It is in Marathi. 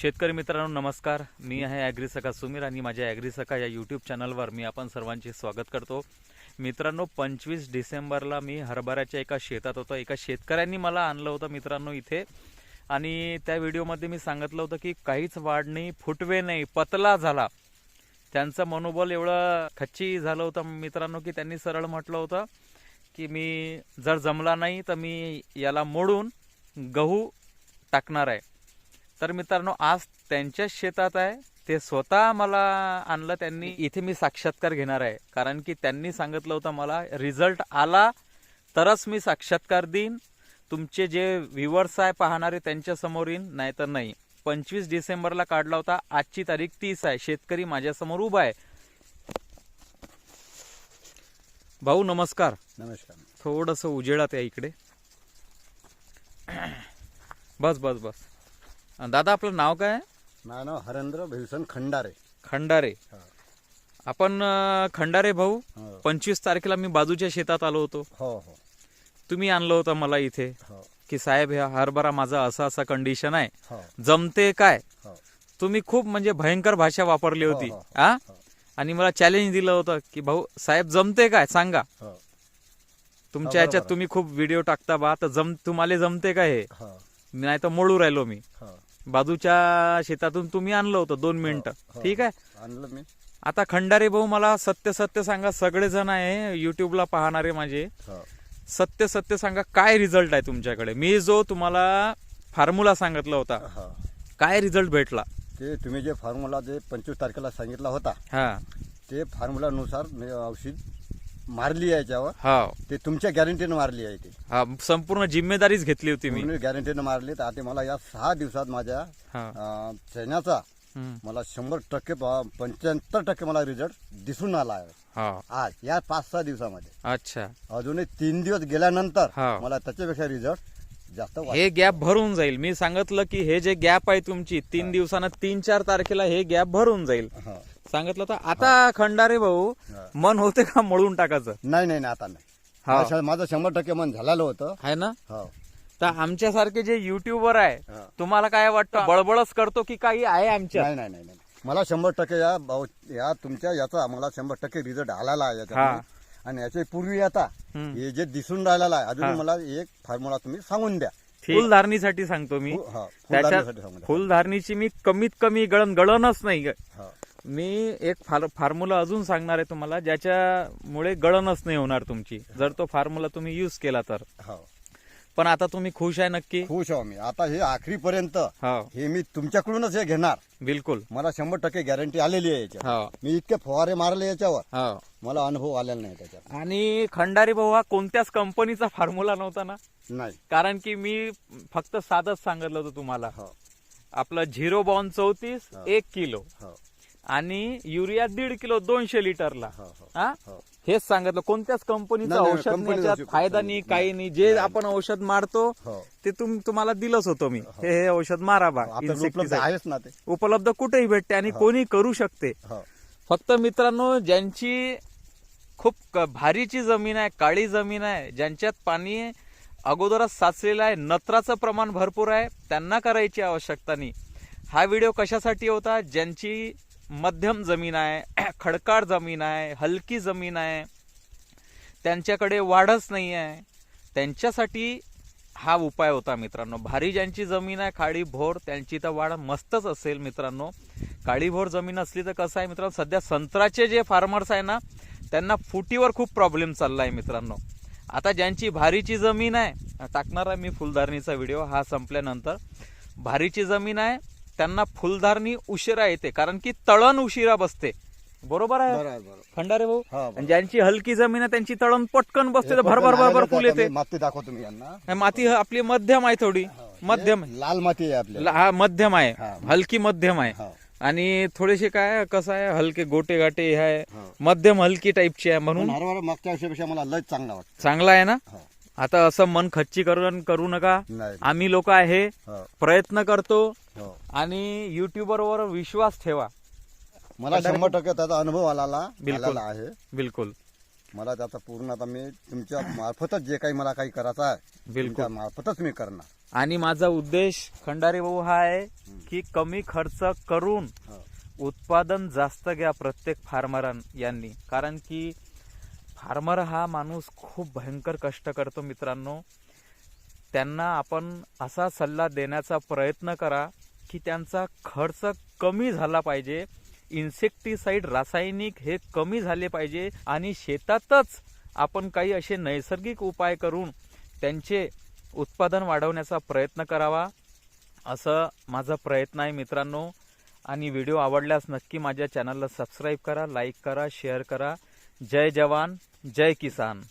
शेतकरी मित्रांनो नमस्कार. मी आहे ॲग्रिसका सुमीर आणि माझ्या ॲग्री सका या यूट्यूब चॅनलवर मी आपण सर्वांचे स्वागत करतो. मित्रांनो पंचवीस डिसेंबरला मी हरभऱ्याच्या एका शेतात होतो. एका शेतकऱ्यांनी मला आणलं होतं मित्रांनो इथे. आणि त्या व्हिडिओमध्ये मी सांगितलं होतं की काहीच वाढ नाही फुटवे नाही पतला झाला. त्यांचं मनोबल एवढं खच्ची झालं होतं मित्रांनो की त्यांनी सरळ म्हटलं होतं की मी जर जमला नाही तर मी याला मोडून गहू टाकणार आहे. तर मित्रांनो आज त्यांच्याच शेतात आहे. ते स्वतः मला आणलं. त्यांनी इथे मी साक्षात्कार घेणार आहे. कारण की त्यांनी सांगितलं होतं मला रिझल्ट आला तरच मी साक्षात्कार देईन. तुमचे जे व्ह्युअर्स आहे पाहणारे त्यांच्यासमोर येईन नाही तर नाही. पंचवीस डिसेंबरला काढला होता. आजची तारीख तीस आहे. शेतकरी माझ्यासमोर उभा आहे. भाऊ नमस्कार. नमस्कार. थोडंसं उजेडात आहे इकडे. बस बस बस. दादा आपलं नाव काय आहे? माझं नाव हरेंद्र भीषण खंडारे. खंडारे. हा. आपण अं, खंडारे भाऊ हो. पंचवीस तारखेला मी बाजूच्या शेतात आलो होतो. हो हो. तुम्ही आणलं होतं मला इथे हो. की साहेब ह्या हरभरा माझा असा असा कंडिशन आहे. हो. जमते काय? हो. तुम्ही खूप म्हणजे भयंकर भाषा वापरली होती हो, हो, हा हो. आणि मला चॅलेंज दिलं होतं की भाऊ साहेब जमते काय? सांगा. हो. तुमच्या ह्याच्यात. तुम्ही खूप व्हिडिओ टाकता बा तर जम तुम्हाला जमते काय हे? हो. नाही तर मोडू राहिलो मी. हो. बाजूच्या शेतातून तुम्ही आणलं होतं दोन मिनिटं. हो. ठीक आहे? आणलं मी. आता खंडारे भाऊ मला सत्य सत्य सांगा सगळेजण आहे युट्यूबला पाहणारे माझे. हो. सत्य सत्य सांगा काय रिझल्ट आहे तुमच्याकडे? मी जो तुम्हाला फॉर्म्युला सांगितला होता हो. काय रिझल्ट भेटला? ते तुम्ही जे फॉर्म्युला जे पंचवीस तारखेला सांगितला होता हा. ते फॉर्म्युलानुसार मी औषध मारली आहे याच्यावर. हा. ते तुमच्या गॅरंटीनं मारली आहे ती. हा संपूर्ण जिम्मेदारीच घेतली होती मी. गॅरंटीनं मारली. तर आता मला या सहा दिवसात माझ्या हा. अं, चण्याचा हम्म. मला शंभर टक्के पंच्याहत्तर टक्के मला रिझल्ट दिसून आला आहे. हा. आज या पाच सहा दिवसामध्ये. अच्छा. अजूनही तीन दिवस गेल्यानंतर हा. मला त्याच्यापेक्षा रिझल्ट जास्त हे गॅप भरून जाईल. मी सांगितलं की हे जे गॅप आहे तुमची तीन दिवसानं तीन चार तारखेला हे गॅप भरून जाईल. हा. सांगितलं तर आता खंडारे भाऊ. मन होते का मळून टाकायचं नाही नाही नाही, आता नाही हा. माझं- माझं शंभर टक्के मन झालेलं होतं आहे ना हो तर आमच्यासारखे जे युट्यूबर आहे हा. तुम्हाला काय वाटतं बळबळच करतो की काही आहे आमच्या नाही नाही नाही नाही. मला शंभर टक्के या भाऊ- या तुमच्या याचा मला शंभर टक्के रिझल्ट आलेला आहे याच्यात आणि याच्या पूर्वी आता हम्म. हे जे दिसून राहिलेला आहे. अजून मला एक फॉर्म्युला तुम्ही सांगून द्या फुल धारणीसाठी सांगतो मी फु- हा, त्याच्यात फुलदाणीसाठी सांगून द्या. फुल धारणीची मी कमीत कमी गळण गळणच नाही हा. मी एक फार फॉर्म्युला अजून सांगणार आहे तुम्हाला ज्याच्यामुळे गळणच नाही होणार तुमची. जर तो फॉर्म्युला तुम्ही युज केला तर. हो. पण आता तुम्ही खुश आहे नक्की? खुश आहो मी. आता हे आखरीपर्यंत हो. हे मी तुमच्याकडूनच हे घेणार. बिलकुल. मला शंभर टक्के गॅरंटी आलेली आहे याच्यावर. हो. मी इतके फवारे मारले याच्यावर. हो. मला अनुभव आलेला नाही त्याच्यात. आणि खंडारी भाऊ हा कोणत्याच कंपनीचा फॉर्म्युला नव्हता ना? नाही. कारण की मी फक्त साधच सांगितलं होतं तुम्हाला. हो. आपलं झिरो बॉन चौतीस हो. एक किलो. हो. आणि युरिया दीड किलो दोनशे लिटरला. हो हो. हा? हो. हेच सांगितलं कोणत्याच कंपनीचं नाही, औषध नाही कंपनीचं याच्यात औषध फायदा नाही. काही नाही जे आपण औषध मारतो हो. ते तुम तुम्हाला दिलंच होतं मी. हे. हे औषध मारा बा उपलब्ध insecticide. आहेच ना ते. उपलब्ध कुठेही भेटते आणि कोणी करू शकते. हो. फक्त मित्रांनो ज्यांची खूप क- भारीची जमीन आहे काळी जमीन आहे ज्यांच्यात पाणी अगोदरच साचलेलं आहे नत्राचं प्रमाण भरपूर आहे त्यांना करायची आवश्यकता नाही. हा व्हिडिओ कशासाठी होता? ज्यांची मध्यम जमीन आहे खडकाळ जमीन आहे हलकी जमीन आहे. त्यांच्याकडे वाढच नाही आहे. त्यांच्यासाठी हा उपाय होता मित्रांनो. भारी ज्यांची जमीन आहे काळी भोर त्यांची तर वाढ मस्तच असेल मित्रांनो. काळी भोर जमीन असली तर कसं आहे मित्रांनो सध्या संत्राचे जे फार्मर्स आहे ना त्यांना फुटीवर खूप प्रॉब्लेम चालला आहे मित्रांनो. आता ज्यांची भारीची जमीन आहे टाकणार आहे मी फुलधारणीचा व्हिडिओ हा संपल्यानंतर. भारीची जमीन आहे त्यांना फुलधारणी उशिरा येते कारण की तळण उशिरा बसते. बरोबर आहे? खंडारे भाऊ हा, बरोबर. आणि ज्यांची हलकी जमीन आहे त्यांची तळण पटकन बसते तर भरभर भरभर फुल येते. माती दाखवतो मी यांना. हे माती ह- आपली मध्यम आहे थोडी. मध्यम हे लाल माती आहे आपल्या ल- हा मध्यम आहे. हा. हलकी मध्यम आहे. हो. आणि थोडेसे काय कसं आहे हलके गोटे गाटे आहे. हो. मध्यम हलकी टाईपची आहे म्हणून पण हरभरा मागच्या वर्षापेक्षा मला लय चांगला वाटतं. चांगला आहे ना? हो. आता असं मन खच्ची करून करू नका. नाही. आम्ही लोक आहे. हो. प्रयत्न करतो. हो. आणि युट्यूबर वर विश्वास ठेवा. मला शंभर टक्के त्याचा अनुभव आलेला बिलकुल. आलेला आहे. बिलकुल. मला त्याचा पूर्ण आता मी तुमच्या मार्फतच जे काही मला काही करायचं आहे बिलकुल. तुमच्या मार्फतच मी करणार. आणि माझा उद्देश खंडारी भाऊ हा आहे की कमी खर्च करून हो. उत्पादन जास्त घ्या प्रत्येक फार्मर यांनी. कारण की फार्मर हा माणूस खूप भयंकर कष्ट करतो मित्रांनो. त्यांना आपण असा सल्ला देण्याचा प्रयत्न करा की त्यांचा खर्च कमी झाला पाहिजे. इन्सेक्टिसाईड रासायनिक हे कमी झाले पाहिजे आणि शेतातच आपण काही असे नैसर्गिक उपाय करून त्यांचे उत्पादन वाढवण्याचा प्रयत्न करावा. असं माझा प्रयत्न आहे मित्रांनो. आणि व्हिडिओ आवडल्यास नक्की माझ्या चॅनलला सबस्क्राईब करा लाईक करा शेअर करा. जय जवान जय किसान।